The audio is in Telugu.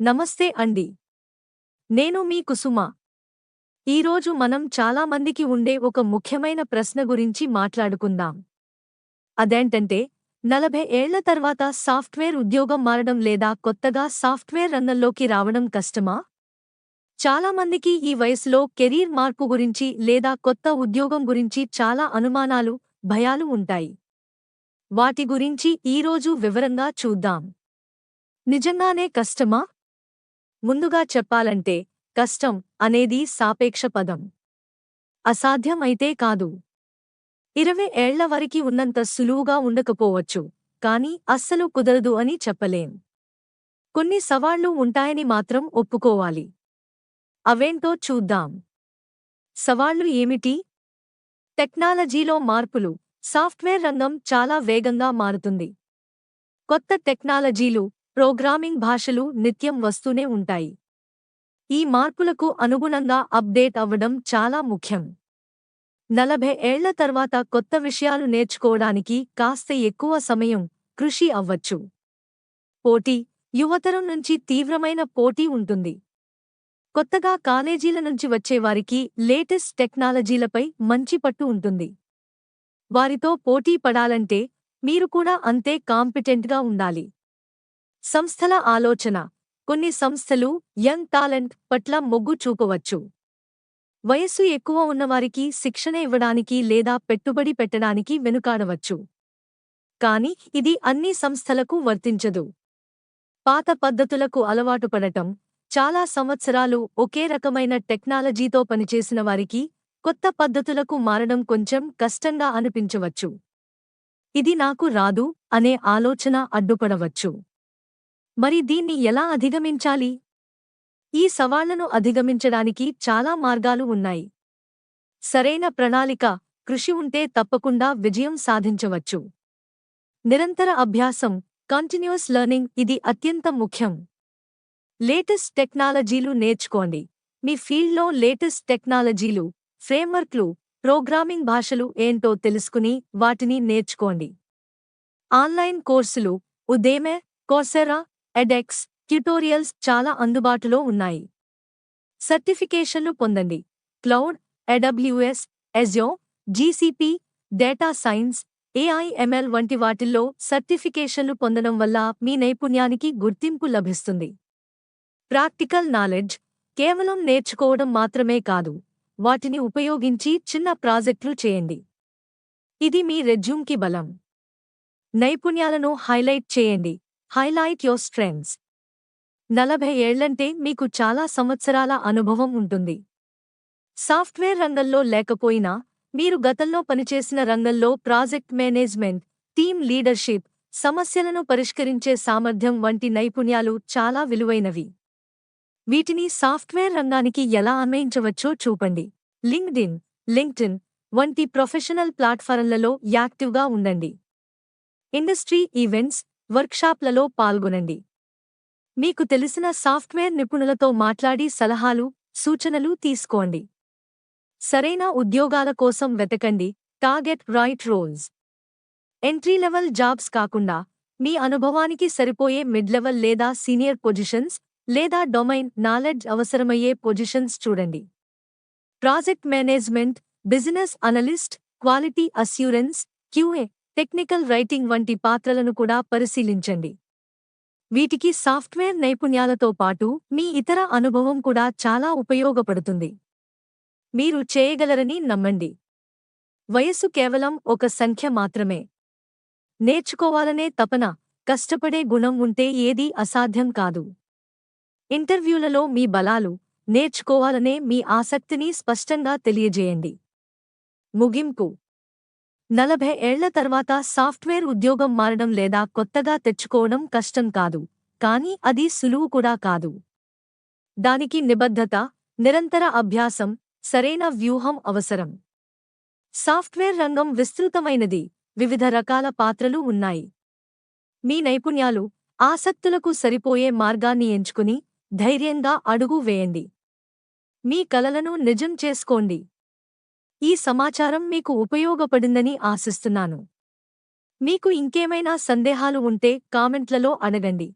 నమస్తే అండి. నేను మీ కుసుమ. ఈరోజు మనం చాలా మందికి ఉండే ఒక ముఖ్యమైన ప్రశ్న గురించి మాట్లాడుకుందాం. అదేంటంటే నలభై ఏళ్ళ తర్వాత సాఫ్ట్వేర్ ఉద్యోగం మారడం లేదా కొత్తగా సాఫ్ట్వేర్ రంగంలోకి రావడం కష్టమా? చాలా మందికి ఈ వయసులో కెరీర్ మార్పు గురించి లేదా కొత్త ఉద్యోగం గురించి చాలా అనుమానాలు భయాలు ఉంటాయి. వాటి గురించి ఈరోజు వివరంగా చూద్దాం. నిజంగానే కష్టమా? ముందుగా చెప్పాలంటే కష్టం అనేది సాపేక్ష పదం. అసాధ్యం అయితే కాదు. ఇరవై ఏళ్ళ వరికి ఉన్నంత సులువుగా ఉండకపోవచ్చు కాని అస్సలు కుదరదు అని చెప్పలేం. కొన్ని సవాళ్ళు ఉంటాయని మాత్రం ఒప్పుకోవాలి. అవేంటో చూద్దాం. సవాళ్ళు ఏమిటి? టెక్నాలజీలో మార్పులు సాఫ్ట్వేర్ రంగం చాలా వేగంగా మారుతుంది. కొత్త టెక్నాలజీలు ప్రోగ్రామింగ్ భాషలు నిత్యం వస్తూనే ఉంటాయి. ఈ మార్పులకు అనుగుణంగా అప్డేట్ అవ్వడం చాలా ముఖ్యం. నలభై ఏళ్ళ తర్వాత కొత్త విషయాలు నేర్చుకోవడానికి కాస్త ఎక్కువ సమయం కృషి అవ్వచ్చు. పోటీ యువతరం నుంచి తీవ్రమైన పోటీ ఉంటుంది. కొత్తగా కాలేజీల నుంచి వచ్చేవారికి లేటెస్ట్ టెక్నాలజీలపై మంచి పట్టు ఉంటుంది. వారితో పోటీ పడాలంటే మీరు కూడా అంతే కాంపిటెంట్గా ఉండాలి. సంస్థల ఆలోచన. కొన్ని సంస్థలు యంగ్ టాలెంట్ పట్ల మొగ్గు చూపవచ్చు. వయస్సు ఎక్కువ ఉన్నవారికి శిక్షణ ఇవ్వడానికి లేదా పెట్టుబడి పెట్టడానికి వెనుకాడవచ్చు. కాని ఇది అన్ని సంస్థలకు వర్తించదు. పాత పద్ధతులకు అలవాటు పడటం చాలా సంవత్సరాలు ఒకే రకమైన టెక్నాలజీతో పనిచేసిన వారికి కొత్త పద్ధతులకు మారడం కొంచెం కష్టంగా అనిపించవచ్చు. ఇది నాకు రాదు అనే ఆలోచన అడ్డుపడవచ్చు. మరి దీన్ని ఎలా అధిగమించాలి? ఈ సవాళ్ళను అధిగమించడానికి చాలా మార్గాలు ఉన్నాయి. సరైన ప్రణాళిక కృషి ఉంటే తప్పకుండా విజయం సాధించవచ్చు. నిరంతర అభ్యాసం కంటిన్యూస్ లెర్నింగ్ ఇది అత్యంత ముఖ్యం. లేటెస్ట్ టెక్నాలజీలు నేర్చుకోండి. మీ ఫీల్డ్లో లేటెస్ట్ టెక్నాలజీలు ఫ్రేమ్వర్క్లు ప్రోగ్రామింగ్ భాషలు ఏంటో తెలుసుకుని వాటిని నేర్చుకోండి. ఆన్లైన్ కోర్సులు ఉదేమే కోసెరా ఎడెక్స్ ట్యుటోరియల్స్ చాలా అందుబాటులో ఉన్నాయి. సర్టిఫికేషన్లు పొందండి. Cloud AWS Azure GCP data science AIML వంటి వాటిల్లో సర్టిఫికేషన్లు పొందడం వల్ల మీ నైపుణ్యానికి గుర్తింపు లభిస్తుంది. ప్రాక్టికల్ నాలెడ్జ్ కేవలం నేర్చుకోవడం మాత్రమే కాదు వాటిని ఉపయోగించి చిన్న ప్రాజెక్టులు చేయండి. ఇది మీ రెజ్యూమ్కి బలం. నైపుణ్యాలను హైలైట్ చేయండి. హైలైట్ యోర్ స్ట్రెంగ్స్ నలభై ఏళ్ళంటే మీకు చాలా సంవత్సరాల అనుభవం ఉంటుంది. సాఫ్ట్వేర్ రంగంలో లేకపోయినా మీరు గతంలో పనిచేసిన రంగంలో ప్రాజెక్ట్ మేనేజ్మెంట్ టీమ్ లీడర్షిప్ సమస్యలను పరిష్కరించే సామర్థ్యం వంటి నైపుణ్యాలు చాలా విలువైనవి. వీటిని సాఫ్ట్వేర్ రంగానికి ఎలా అన్వయించవచ్చో చూపండి. లింక్డ్ఇన్ లింక్డ్ఇన్ వంటి ప్రొఫెషనల్ ప్లాట్ఫారంలలో యాక్టివ్గా ఉండండి. ఇండస్ట్రీ ఈవెంట్స్ వర్క్షాప్లలో పాల్గొనండి. మీకు తెలిసిన సాఫ్ట్వేర్ నిపుణులతో మాట్లాడి సలహాలు సూచనలు తీసుకోండి. సరైన ఉద్యోగాల కోసం వెతకండి. Target right roles. Entry level jobs కాకుండా మీ అనుభవానికి సరిపోయే మిడ్ లెవెల్ లేదా సీనియర్ పొజిషన్స్ లేదా డొమైన్ నాలెడ్జ్ అవసరమయ్యే పొజిషన్స్ చూడండి. Project management business analyst quality assurance QA technical writing వంటి పాత్రలను కూడా పరిశీలించండి. వీటికి సాఫ్ట్వేర్ నైపుణ్యాలతో పాటు మీ ఇతర అనుభవం కూడా చాలా ఉపయోగపడుతుంది. మీరు చేయగలరని నమ్మండి. వయస్సు కేవలం ఒక సంఖ్య మాత్రమే. నేర్చుకోవాలనే తపన కష్టపడే గుణం ఉంటే ఏదీ అసాధ్యం కాదు. ఇంటర్వ్యూలలో మీ బలాలు నేర్చుకోవాలనే మీ ఆసక్తిని స్పష్టంగా తెలియజేయండి. ముగింపు. నలభై ఏళ్ళ తర్వాత సాఫ్ట్వేర్ ఉద్యోగం మారడం లేదా కొత్తగా తెచ్చుకోవడం కష్టం కాదు కానీ అది సులువు కూడా కాదు. దానికి నిబద్ధత నిరంతర అభ్యాసం సరైన వ్యూహం అవసరం. సాఫ్ట్వేర్ రంగం విస్తృతమైనది వివిధ రకాల పాత్రలు ఉన్నాయి. మీ నైపుణ్యాలు ఆసక్తులకు సరిపోయే మార్గాన్ని ఎంచుకుని ధైర్యంగా అడుగు వేయండి. మీ కలలను నిజం చేసుకోండి. ఈ సమాచారం మీకు ఉపయోగపడిందని ఆశిస్తున్నాను. మీకు ఇంకేమైనా సందేహాలు ఉంటే కామెంట్లలో అడగండి.